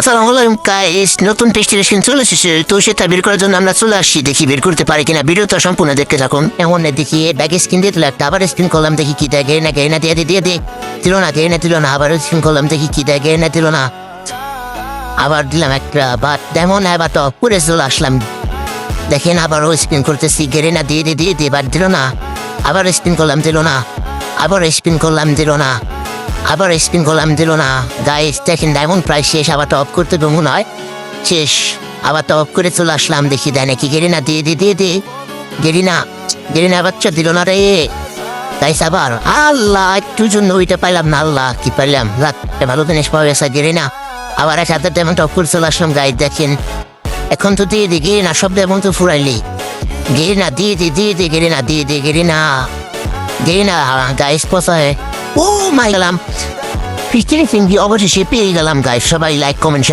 আসসালামু আলাইকুম গাইস নতুন টেস্টিনেশন চলে এসেছে, তো সেটা বের করার জন্য আমরা চলে আসছি দেখি বের করতে পারি কিনা। ভিডিওটা সম্পূর্ণ দেখতে থাকুন। এমন না, দেখি ব্যাগে স্ক্রিন দিয়ে একটা আবার স্ক্রিন করলাম, দেখি কি দেয়, গেয়ে না গেয়ে না, দিয়ে দিয়ে দিয়ে দিল না, গেয়ে না, দিল না আবার স্ক্রিন করলাম, দেখি কি দেয়, গেয়ে না, দিল না। আবার দিলাম একটা বাট তেমন এবার তো পুরে চলে আসলাম। দেখেন আবার ও স্পিন করতেছি গেড়ে না, দিয়ে দিয়ে দিয়ে দিয়ে বাদ দিল না। আবার স্পিন করলাম, দিল না। আবার স্পিন করলাম, দিল না। আবার স্পিন করলাম দিল না। গাইস দেখেন ডায়মন্ড প্রায় শেষ, আবার টপ করতে মনে হয় শেষ, আবার টপ করে চলে আসলাম দেখি, দেয় নাকি গেরি না দিয়ে দিয়ে দিয়ে দিয়ে গেরি না গেরি না আবার বাচ্চা দিল না রে। গাইস আবার, আল্লাহ, একটু জন্য ওইটা পাইলাম না, আল্লাহ, কি পাইলাম? রাত ভালো জিনিস পাওয়া গেছে গেড়ে না আবার এক হাতে তেমন টপ করে চলে আসলাম, গাইস দেখেন। এখন তো দিয়ে দি গেড়ে না সব এমন তো ফুরাইলি। গেরি না দিয়ে দি দিয়ে দি গেড়ে না দিয়ে দি গেড়ে না গেরি না গাইস পচায়। ও মাই গেলাম ফিফটিন ফিঙ্গি অবশেষে পেয়ে গেলাম গাইস সবাই লাইক কমেন্ট